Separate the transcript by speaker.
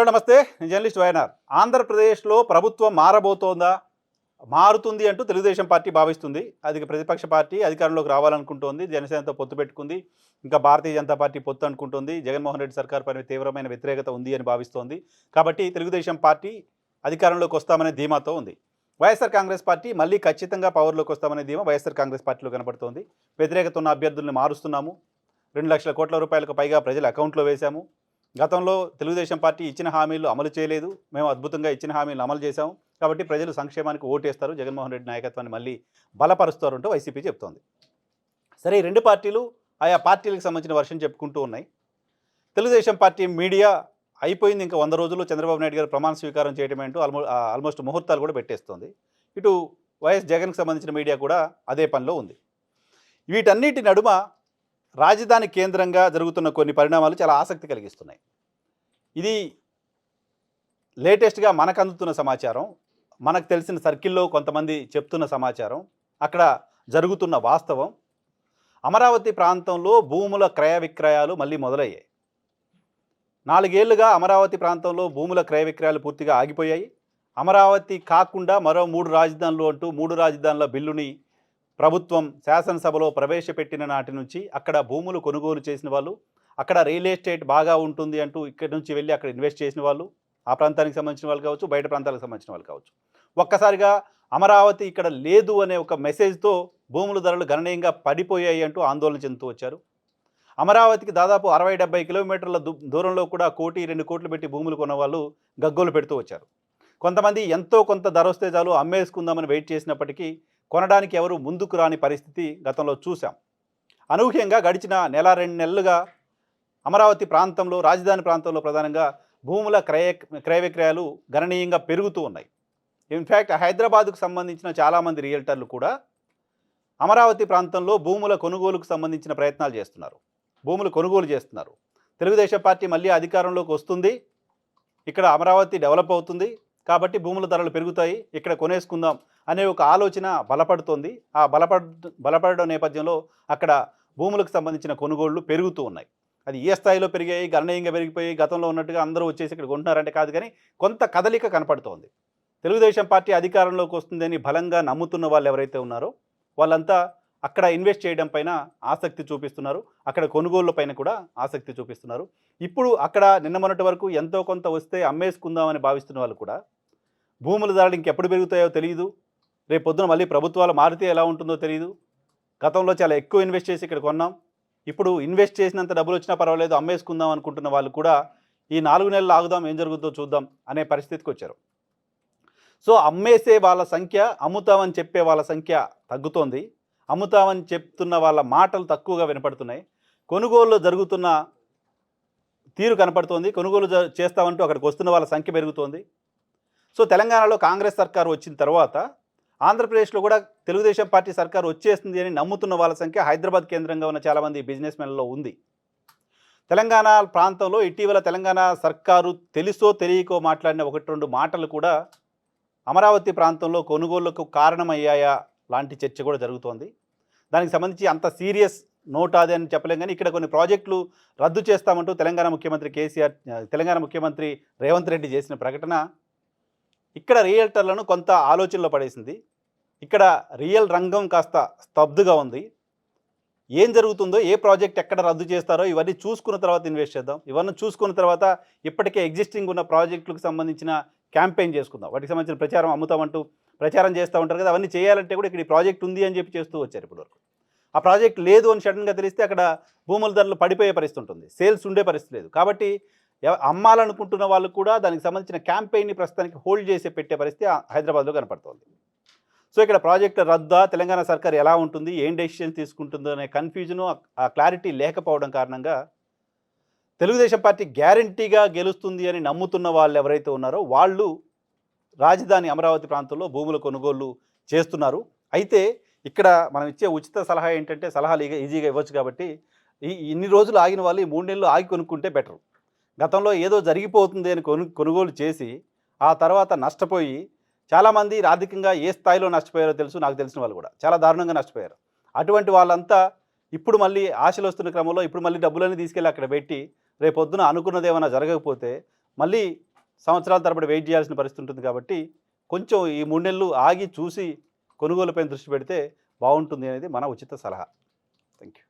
Speaker 1: Hello నమస్తే. నేను journalist YNR. ఆంధ్రప్రదేశ్లో ప్రభుత్వం మారబోతోందా? మారుతుంది అంటూ తెలుగుదేశం పార్టీ భావిస్తుంది. అది ప్రతిపక్ష పార్టీ అధికారంలోకి రావాలనుకుంటోంది. జనసేనతో పొత్తు పెట్టుకుంది. ఇంకా భారతీయ జనతా పార్టీ పొత్తు అనుకుంటుంది. జగన్మోహన్ రెడ్డి సర్కార్ పైన తీవ్రమైన వ్యతిరేకత ఉంది అని భావిస్తోంది. కాబట్టి తెలుగుదేశం పార్టీ అధికారంలోకి వస్తామనే ధీమాతో ఉంది. వైఎస్ఆర్ కాంగ్రెస్ పార్టీ మళ్ళీ ఖచ్చితంగా పవర్లోకి వస్తామనే ధీమా వైఎస్ఆర్ కాంగ్రెస్ పార్టీలో కనబడుతోంది. వ్యతిరేకత ఉన్న అభ్యర్థుల్ని మారుస్తున్నాము. రెండు లక్షల కోట్ల రూపాయలకు పైగా ప్రజల అకౌంట్లో వేశాము. గతంలో తెలుగుదేశం పార్టీ ఇచ్చిన హామీలు అమలు చేయలేదు. మేము అద్భుతంగా ఇచ్చిన హామీలు అమలు చేశాము. కాబట్టి ప్రజలు సంక్షేమానికి ఓటేస్తారు. జగన్మోహన్ రెడ్డి నాయకత్వాన్ని మళ్ళీ బలపరుస్తారంటూ వైసీపీ చెప్తోంది. సరే ఈ రెండు పార్టీలు ఆయా పార్టీలకు సంబంధించిన వర్షం చెప్పుకుంటూ ఉన్నాయి. తెలుగుదేశం పార్టీ మీడియా అయిపోయింది ఇంకా వంద రోజుల్లో. చంద్రబాబు నాయుడు గారు ప్రమాణ స్వీకారం చేయడం ఏంటో ఆల్మో ఆల్మోస్ట్ ముహూర్తాలు కూడా పెట్టేస్తోంది. ఇటు వైఎస్ జగన్కి సంబంధించిన మీడియా కూడా అదే పనిలో ఉంది. వీటన్నిటి నడుమ రాజధాని కేంద్రంగా జరుగుతున్న కొన్ని పరిణామాలు చాలా ఆసక్తి కలిగిస్తున్నాయి. ఇది లేటెస్ట్గా మనకు అందుతున్న సమాచారం మనకు తెలిసిన సర్కిల్లో కొంతమంది చెప్తున్న సమాచారం అక్కడ జరుగుతున్న వాస్తవం. అమరావతి ప్రాంతంలో భూముల క్రయ విక్రయాలు మళ్ళీ మొదలయ్యాయి. నాలుగేళ్ళుగా అమరావతి ప్రాంతంలో భూముల క్రయ విక్రయాలు పూర్తిగా ఆగిపోయాయి. అమరావతి కాకుండా మరో మూడు రాజధానులు అంటూ మూడు రాజధానుల బిల్లుని ప్రభుత్వం శాసనసభలో ప్రవేశపెట్టిన నాటి నుంచి అక్కడ భూములు కొనుగోలు చేసిన వాళ్ళు అక్కడ రియల్ ఎస్టేట్ బాగా ఉంటుంది అంటూ ఇక్కడి నుంచి వెళ్ళి అక్కడ ఇన్వెస్ట్ చేసిన వాళ్ళు ఆ ప్రాంతానికి సంబంధించిన వాళ్ళు కావచ్చు బయట ప్రాంతాలకు సంబంధించిన వాళ్ళు కావచ్చు. ఒక్కసారిగా అమరావతి ఇక్కడ లేదు అనే ఒక మెసేజ్తో భూముల ధరలు గణనీయంగా పడిపోయాయి అంటూ ఆందోళన చెందుతూ వచ్చారు. అమరావతికి దాదాపు అరవై డెబ్బై కిలోమీటర్ల దూ- దూరంలో కూడా కోటి రెండు కోట్లు పెట్టి భూములు కొన్న వాళ్ళు గగ్గోలు పెడుతూ వచ్చారు. కొంతమంది ఎంతో కొంత ధర వస్తే చాలు అమ్మేసుకుందామని వెయిట్ చేసినప్పటికీ కొనడానికి ఎవరు ముందుకు రాని పరిస్థితి గతంలో చూశాం. అనూహ్యంగా గడిచిన నెల రెండు నెలలుగా అమరావతి ప్రాంతంలో రాజధాని ప్రాంతంలో ప్రధానంగా భూముల క్రయ క్రయ విక్రయాలు గణనీయంగా పెరుగుతూ ఉన్నాయి. ఇన్ఫ్యాక్ట్ హైదరాబాద్కు సంబంధించిన చాలామంది రియల్టర్లు కూడా అమరావతి ప్రాంతంలో భూముల కొనుగోలుకు సంబంధించిన ప్రయత్నాలు చేస్తున్నారు. భూములు కొనుగోలు చేస్తున్నారు. తెలుగుదేశం పార్టీ మళ్ళీ అధికారంలోకి వస్తుంది. ఇక్కడ అమరావతి డెవలప్ అవుతుంది. కాబట్టి భూముల ధరలు పెరుగుతాయి ఇక్కడ కొనేసుకుందాం అనే ఒక ఆలోచన బలపడుతోంది. ఆ బలపడ బలపడడం నేపథ్యంలో అక్కడ భూములకు సంబంధించిన కొనుగోళ్ళు పెరుగుతూ ఉన్నాయి. అది ఏ స్థాయిలో పెరిగాయి గణనీయంగా పెరిగిపోయి గతంలో ఉన్నట్టుగా అందరూ వచ్చేసి ఇక్కడ కొంటున్నారంటే కాదు కానీ కొంత కదలిక కనపడుతోంది. తెలుగుదేశం పార్టీ అధికారంలోకి వస్తుందని బలంగా నమ్ముతున్న వాళ్ళు ఎవరైతే ఉన్నారో వాళ్ళంతా అక్కడ ఇన్వెస్ట్ చేయడం పైన ఆసక్తి చూపిస్తున్నారు. అక్కడ కొనుగోళ్ళ పైన కూడా ఆసక్తి చూపిస్తున్నారు. ఇప్పుడు అక్కడ నిన్న మొన్నటి వరకు ఎంతో కొంత వస్తే అమ్మేసుకుందామని భావిస్తున్న వాళ్ళు కూడా భూముల ధరలు ఇంకెప్పుడు పెరుగుతాయో తెలియదు రేపు పొద్దున మళ్ళీ ప్రభుత్వాలు మారితే ఎలా ఉంటుందో తెలియదు గతంలో చాలా ఎక్కువ ఇన్వెస్ట్ చేసి ఇక్కడ కొన్నాం. ఇప్పుడు ఇన్వెస్ట్ చేసినంత డబ్బులు వచ్చినా పర్వాలేదు అమ్మేసుకుందాం అనుకుంటున్న వాళ్ళు కూడా ఈ నాలుగు నెలలు ఆగుదాం ఏం జరుగుతుందో చూద్దాం అనే పరిస్థితికి వచ్చారు. సో అమ్మేసే వాళ్ళ సంఖ్య అమ్ముతామని చెప్పే వాళ్ళ సంఖ్య తగ్గుతోంది. అమ్ముతామని చెప్తున్న వాళ్ళ మాటలు తక్కువగా వినపడుతున్నాయి. కొనుగోలు జరుగుతున్న తీరు కనపడుతోంది. కొనుగోలు జ- చేస్తామంటూ అక్కడికి వస్తున్న వాళ్ళ సంఖ్య పెరుగుతోంది. సో తెలంగాణలో కాంగ్రెస్ సర్కార్ వచ్చిన తర్వాత ఆంధ్రప్రదేశ్లో కూడా తెలుగుదేశం పార్టీ సర్కార్ వచ్చేస్తుంది అని నమ్ముతున్న వాళ్ళ సంఖ్య హైదరాబాద్ కేంద్రంగా ఉన్న చాలామంది బిజినెస్ మెన్లలో ఉంది. తెలంగాణ ప్రాంతంలో ఇటీవల తెలంగాణ సర్కారు తెలుసో తెలియకో మాట్లాడిన ఒకటి రెండు మాటలు కూడా అమరావతి ప్రాంతంలో కొనుగోళ్ళకు కారణమయ్యాయా లాంటి చర్చ కూడా జరుగుతోంది. దానికి సంబంధించి అంత సీరియస్ నోట్ అది అని చెప్పలేం కానీ ఇక్కడ కొన్ని ప్రాజెక్టులు రద్దు చేస్తామంటూ తెలంగాణ ముఖ్యమంత్రి కేసీఆర్ తెలంగాణ ముఖ్యమంత్రి రేవంత్ రెడ్డి చేసిన ప్రకటన ఇక్కడ రియల్టర్లను కొంత ఆలోచనలో పడేసింది. ఇక్కడ రియల్ రంగం కాస్త స్తబ్దుగా ఉంది. ఏం జరుగుతుందో ఏ ప్రాజెక్ట్ ఎక్కడ రద్దు చేస్తారో ఇవన్నీ చూసుకున్న తర్వాత ఇన్వెస్ట్ చేద్దాం. ఇవన్నీ చూసుకున్న తర్వాత ఇప్పటికే ఎగ్జిస్టింగ్ ఉన్న ప్రాజెక్టులకు సంబంధించిన క్యాంపెయిన్ చేసుకుందాం. వాటికి సంబంధించిన ప్రచారం అమ్ముతామంటూ ప్రచారం చేస్తూ ఉంటారు కదా అవన్నీ చేయాలంటే కూడా ఇక్కడ ఈ ప్రాజెక్ట్ ఉంది అని చెప్పి చేస్తూ వచ్చారు ఇప్పటివరకు ఆ ప్రాజెక్ట్ లేదు అని సడన్గా తెలిస్తే అక్కడ భూముల ధరలు పడిపోయే పరిస్థితి ఉంటుంది. సేల్స్ ఉండే పరిస్థితి లేదు. కాబట్టి అమ్మాలనుకుంటున్న వాళ్ళు కూడా దానికి సంబంధించిన క్యాంపెయిన్ని ప్రస్తుతానికి హోల్డ్ చేసి పెట్టే పరిస్థితి హైదరాబాద్లో కనపడుతోంది. సో ఇక్కడ ప్రాజెక్టుల రద్దా తెలంగాణ సర్కార్ ఎలా ఉంటుంది ఏం డెసిషన్ తీసుకుంటుందో అనే కన్ఫ్యూజను ఆ క్లారిటీ లేకపోవడం కారణంగా తెలుగుదేశం పార్టీ గ్యారంటీగా గెలుస్తుంది అని నమ్ముతున్న వాళ్ళు ఎవరైతే ఉన్నారో వాళ్ళు రాజధాని అమరావతి ప్రాంతంలో భూముల కొనుగోలు చేస్తున్నారు. అయితే ఇక్కడ మనం ఇచ్చే ఉచిత సలహా ఏంటంటే సలహాలు ఈగ- ఈజీగా ఇవ్వచ్చు కాబట్టి ఈ ఇన్ని రోజులు ఆగిన వాళ్ళు ఈ మూడు నెలలు ఆగి కొనుక్కుంటే బెటర్. గతంలో ఏదో జరిగిపోతుంది అని కొను కొనుగోలు చేసి ఆ తర్వాత నష్టపోయి చాలామంది ఆర్థికంగా ఏ స్థాయిలో నష్టపోయారో తెలుసు నాకు తెలిసిన వాళ్ళు కూడా. చాలా దారుణంగా నష్టపోయారు. అటువంటి వాళ్ళంతా ఇప్పుడు మళ్ళీ ఆశలు వస్తున్న క్రమంలో ఇప్పుడు మళ్ళీ డబ్బులన్నీ తీసుకెళ్ళి అక్కడ పెట్టి రేపొద్దున అనుకున్నది ఏమైనా జరగకపోతే మళ్ళీ సంవత్సరాల తరబడి వెయిట్ చేయాల్సిన పరిస్థితి ఉంటుంది కాబట్టి కొంచెం ఈ మూడు నెలలు ఆగి చూసి కొనుగోలుపైన దృష్టి పెడితే బాగుంటుంది అనేది మన ఉచిత సలహా. Thank you